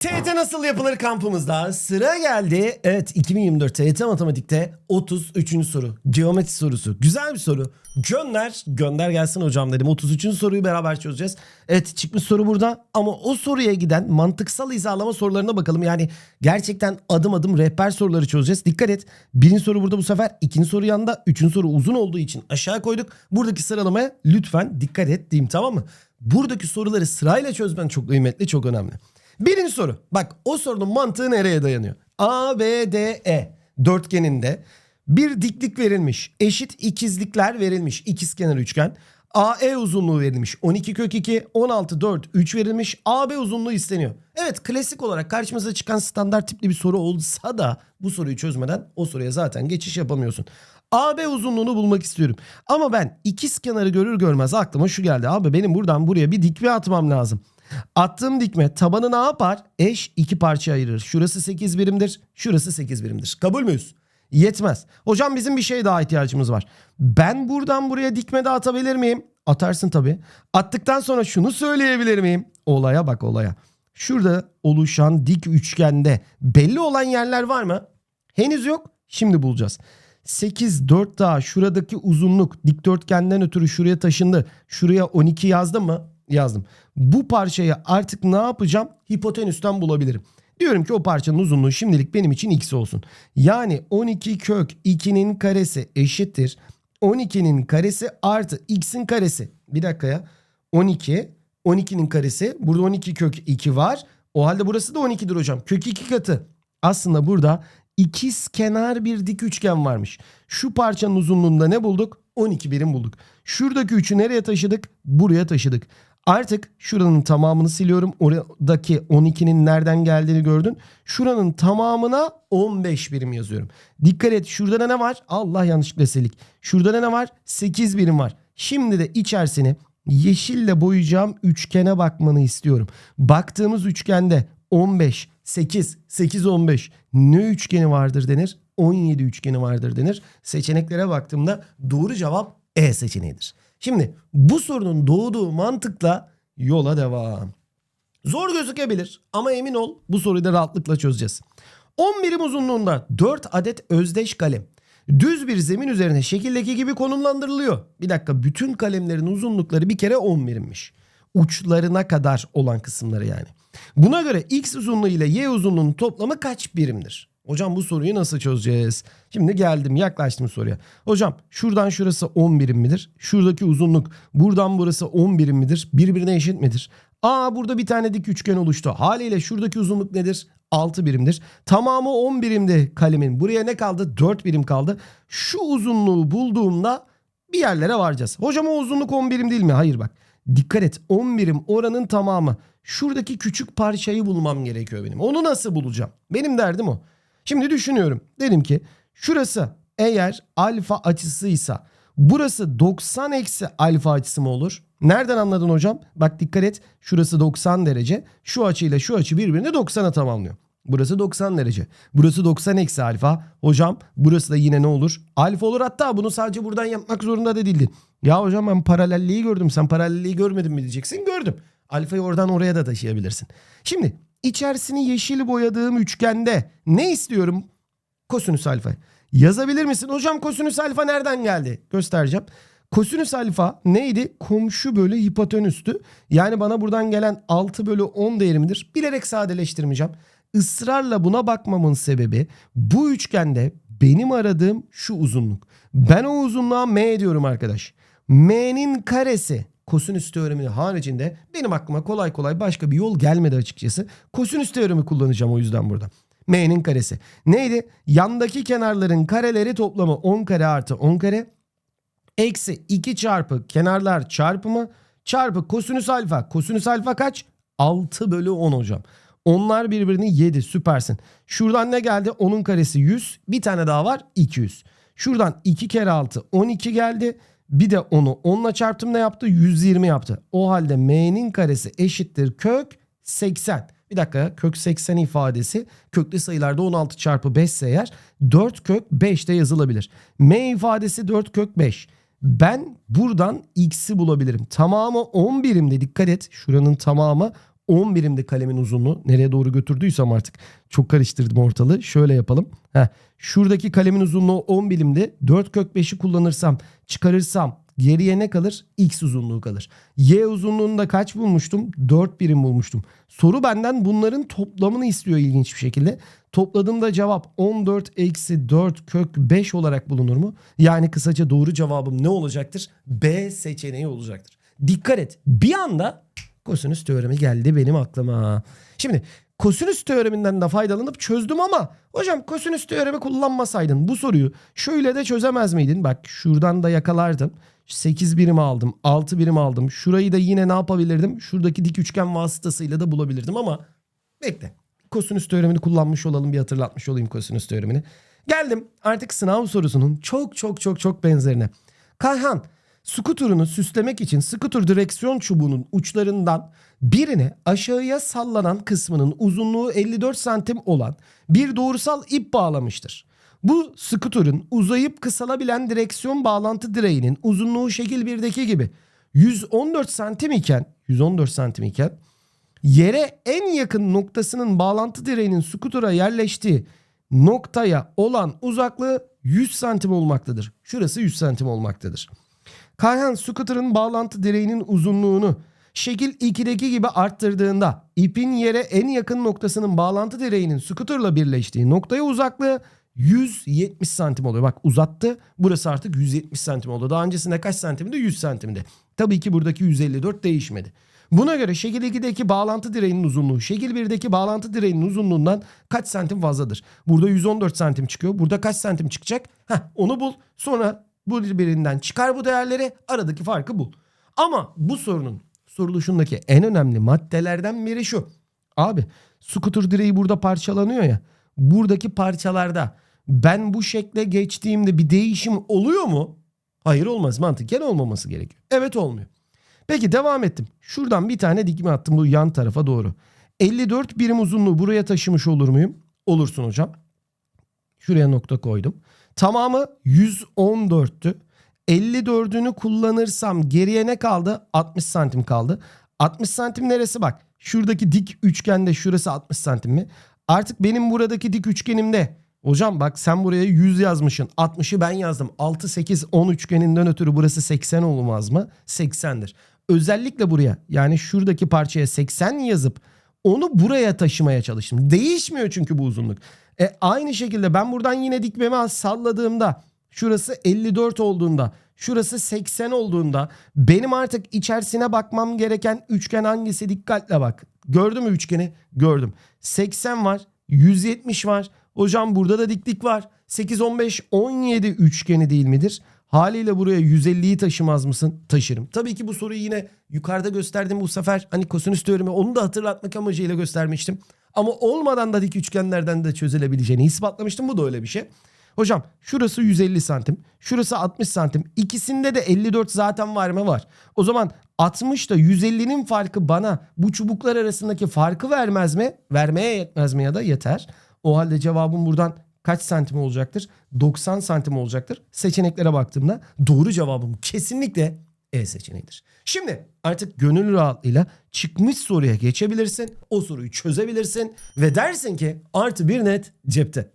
TYT nasıl yapılır kampımızda sıra geldi. Evet 2024 TYT Matematik'te 33. soru. Geometri sorusu. Güzel bir soru. Gönder, gönder gelsin hocam dedim. 33. soruyu beraber çözeceğiz. Evet çıkmış soru burada ama o soruya giden mantıksal hizalama sorularına bakalım. Yani gerçekten adım adım rehber soruları çözeceğiz. Dikkat et. Birinci soru burada bu sefer. ikinci soru yanında. Üçüncü soru uzun olduğu için aşağı koyduk. Buradaki sıralamaya lütfen dikkat et diyeyim tamam mı? Buradaki soruları sırayla çözmen çok kıymetli, çok önemli. Birinci soru. Bak o sorunun mantığı nereye dayanıyor? A, B, D, E dörtgeninde bir diklik verilmiş. Eşit ikizlikler verilmiş. İkizkenar üçgen. AE uzunluğu verilmiş. 12 kök 2, 16, 4, 3 verilmiş. AB uzunluğu isteniyor. Evet klasik olarak karşımıza çıkan standart tipli bir soru olsa da bu soruyu çözmeden o soruya zaten geçiş yapamıyorsun. AB uzunluğunu bulmak istiyorum. Ama ben ikiz kenarı görür görmez aklıma şu geldi. Abi benim buradan buraya bir dikme atmam lazım. Attığım dikme tabanı ne yapar? Eş iki parça ayırır. Şurası 8 birimdir, şurası 8 birimdir. Kabul müyüz? Yetmez. Hocam bizim bir şey daha ihtiyacımız var. Ben buradan buraya dikme de atabilir miyim? Atarsın tabii. Attıktan sonra şunu söyleyebilir miyim? Olaya bak olaya. Şurada oluşan dik üçgende belli olan yerler var mı? Henüz yok. Şimdi bulacağız. 8 4 daha şuradaki uzunluk dikdörtgenden ötürü şuraya taşındı. Şuraya 12 yazdım mı? Yazdım. Bu parçayı artık ne yapacağım? Hipotenüsten bulabilirim. Diyorum ki o parçanın uzunluğu şimdilik benim için x olsun. Yani 12 kök 2'nin karesi eşittir. 12'nin karesi artı x'in karesi. Bir dakika ya. 12. 12'nin karesi. Burada 12 kök 2 var. O halde burası da 12'dir hocam. Kök 2 katı. Aslında burada ikiz kenar bir dik üçgen varmış. Şu parçanın uzunluğunda ne bulduk? 12 birim bulduk. Şuradaki 3'ü nereye taşıdık? Buraya taşıdık. Artık şuranın tamamını siliyorum. Oradaki 12'nin nereden geldiğini gördün. Şuranın tamamına 15 birim yazıyorum. Dikkat et şurada da ne var? Allah yanlışlıkla silik. Şurada da ne var? 8 birim var. Şimdi de içerisini yeşille boyayacağım üçgene bakmanı istiyorum. Baktığımız üçgende 15, 8, 8, 15 ne üçgeni vardır denir? 17 üçgeni vardır denir. Seçeneklere baktığımda doğru cevap E seçeneğidir. Şimdi bu sorunun doğduğu mantıkla yola devam. Zor gözükebilir ama emin ol bu soruyu da rahatlıkla çözeceğiz. 10 birim uzunluğunda 4 adet özdeş kalem düz bir zemin üzerine şekildeki gibi konumlandırılıyor. Bir dakika bütün kalemlerin uzunlukları bir kere 10 birimmiş. Uçlarına kadar olan kısımları yani. Buna göre x uzunluğu ile y uzunluğunun toplamı kaç birimdir? Hocam bu soruyu nasıl çözeceğiz? Şimdi geldim yaklaştım soruya. Hocam şuradan şurası 10 birim midir? Şuradaki uzunluk buradan burası 10 birim midir? Birbirine eşit midir? Aa burada bir tane dik üçgen oluştu. Haliyle şuradaki uzunluk nedir? 6 birimdir. Tamamı 10 birimdi kalemin. Buraya ne kaldı? 4 birim kaldı. Şu uzunluğu bulduğumda bir yerlere varacağız. Hocam o uzunluk 10 birim değil mi? Hayır bak. Dikkat et 10 birim oranın tamamı. Şuradaki küçük parçayı bulmam gerekiyor benim. Onu nasıl bulacağım? Benim derdim o. Şimdi düşünüyorum. Dedim ki şurası eğer alfa açısıysa burası 90 eksi alfa açısı mı olur? Nereden anladın hocam? Bak dikkat et. Şurası 90 derece. Şu açıyla şu açı birbirini 90'a tamamlıyor. Burası 90 derece. Burası 90 eksi alfa. Hocam burası da yine ne olur? Alfa olur hatta bunu sadece buradan yapmak zorunda da değildin. Ya hocam ben paralelliği gördüm. Sen paralelliği görmedin mi diyeceksin. Gördüm. Alfayı oradan oraya da taşıyabilirsin. Şimdi içerisini yeşil boyadığım üçgende ne istiyorum? Kosinüs alfa. Yazabilir misin? Hocam kosinüs alfa nereden geldi? Göstereceğim. Kosinüs alfa neydi? Komşu bölü hipotenüstü. Yani bana buradan gelen 6 bölü 10 değerimidir. Bilerek sadeleştirmeyeceğim. Israrla buna bakmamın sebebi bu üçgende benim aradığım şu uzunluk. Ben o uzunluğa m diyorum arkadaş. M'nin karesi kosinüs teoreminin haricinde benim aklıma kolay kolay başka bir yol gelmedi açıkçası. Kosinüs teoremi kullanacağım o yüzden burada. M'nin karesi. Neydi? Yandaki kenarların kareleri toplamı 10 kare artı 10 kare. Eksi 2 çarpı kenarlar çarpımı çarpı kosinüs alfa. Kosinüs alfa kaç? 6 bölü 10 hocam. Onlar birbirini yedi süpersin. Şuradan ne geldi? 10'un karesi 100. Bir tane daha var 200. Şuradan 2 kere 6 12 geldi. Bir de onu 10'la çarptım ne yaptı? 120 yaptı. O halde m'nin karesi eşittir kök 80. Bir dakika kök 80 ifadesi köklü sayılarda 16 çarpı 5 ise eğer 4 kök 5 de yazılabilir. M ifadesi 4 kök 5. Ben buradan x'i bulabilirim. Tamamı 10 birimde dikkat et. Şuranın tamamı 10 birimdi kalemin uzunluğu. Nereye doğru götürdüysem artık çok karıştırdım ortalığı. Şöyle yapalım. Heh, şuradaki kalemin uzunluğu 10 birimdi. 4 kök 5'i kullanırsam çıkarırsam geriye ne kalır? X uzunluğu kalır. Y uzunluğunda kaç bulmuştum? 4 birim bulmuştum. Soru benden bunların toplamını istiyor ilginç bir şekilde. Topladığımda cevap 14 eksi 4 kök 5 olarak bulunur mu? Yani kısaca doğru cevabım ne olacaktır? B seçeneği olacaktır. Dikkat et. Bir anda kosinüs teoremi geldi benim aklıma. Şimdi kosinüs teoreminden de faydalanıp çözdüm ama hocam kosinüs teoremi kullanmasaydın bu soruyu şöyle de çözemez miydin? Bak şuradan da yakalardım. 8 birim aldım, 6 birim aldım. Şurayı da yine ne yapabilirdim? Şuradaki dik üçgen vasıtasıyla da bulabilirdim ama bekle. Kosinüs teoremini kullanmış olalım bir hatırlatmış olayım kosinüs teoremini. Geldim artık sınav sorusunun çok çok çok çok benzerine. Kayhan skuturunu süslemek için skutur direksiyon çubuğunun uçlarından birine aşağıya sallanan kısmının uzunluğu 54 santim olan bir doğrusal ip bağlamıştır. Bu skuturun uzayıp kısalabilen direksiyon bağlantı direğinin uzunluğu şekil 1'deki gibi 114 santim iken 114 santim iken yere en yakın noktasının bağlantı direğinin skutura yerleştiği noktaya olan uzaklığı 100 santim olmaktadır. Şurası 100 santim olmaktadır. Kayhan scooter'ın bağlantı direğinin uzunluğunu şekil 2'deki gibi arttırdığında ipin yere en yakın noktasının bağlantı direğinin scooter'la birleştiği noktaya uzaklığı 170 santim oluyor. Bak uzattı. Burası artık 170 santim oldu. Daha öncesinde kaç santimdi? 100 santimdi. Tabii ki buradaki 154 değişmedi. Buna göre şekil 2'deki bağlantı direğinin uzunluğu şekil 1'deki bağlantı direğinin uzunluğundan kaç santim fazladır? Burada 114 santim çıkıyor. Burada kaç santim çıkacak? Heh, onu bul. Sonra bu birbirinden çıkar bu değerleri. Aradaki farkı bul. Ama bu sorunun soruluşundaki en önemli maddelerden biri şu. Abi skuter direği burada parçalanıyor ya. Buradaki parçalarda ben bu şekle geçtiğimde bir değişim oluyor mu? Hayır olmaz mantıken olmaması gerekiyor. Evet olmuyor. Peki devam ettim. Şuradan bir tane dikme attım bu yan tarafa doğru. 54 birim uzunluğu buraya taşımış olur muyum? Olursun hocam. Şuraya nokta koydum. Tamamı 114'tü. 54'ünü kullanırsam geriye ne kaldı? 60 santim kaldı. 60 santim neresi bak. Şuradaki dik üçgende şurası 60 santim mi? Artık benim buradaki dik üçgenimde Hocam bak sen buraya 100 yazmışsın. 60'ı ben yazdım. 6, 8, 10 üçgeninden ötürü burası 80 olmaz mı? 80'dir. Özellikle buraya yani şuradaki parçaya 80 yazıp onu buraya taşımaya çalıştım. Değişmiyor çünkü bu uzunluk. E, aynı şekilde ben buradan yine dikmemi salladığımda şurası 54 olduğunda şurası 80 olduğunda benim artık içerisine bakmam gereken üçgen hangisi dikkatle bak. Gördün mü üçgeni? Gördüm. 80 var 170 var. Hocam burada da diklik var. 8, 15, 17 üçgeni değil midir? Haliyle buraya 150'yi taşımaz mısın? Taşırım. Tabii ki bu soruyu yine yukarıda gösterdim bu sefer. Hani kosinüs teoremi onu da hatırlatmak amacıyla göstermiştim. Ama olmadan da dik üçgenlerden de çözülebileceğini ispatlamıştım. Bu da öyle bir şey. Hocam şurası 150 santim. Şurası 60 santim. İkisinde de 54 zaten var mı? Var. O zaman 60 da 150'nin farkı bana bu çubuklar arasındaki farkı vermez mi? Vermeye yetmez mi ya da yeter. O halde cevabım buradan kaç santim olacaktır? 90 santim olacaktır. Seçeneklere baktığımda doğru cevabım kesinlikle E seçeneğidir. Şimdi artık gönül rahatlığıyla çıkmış soruya geçebilirsin. O soruyu çözebilirsin ve dersin ki artı bir net cepte.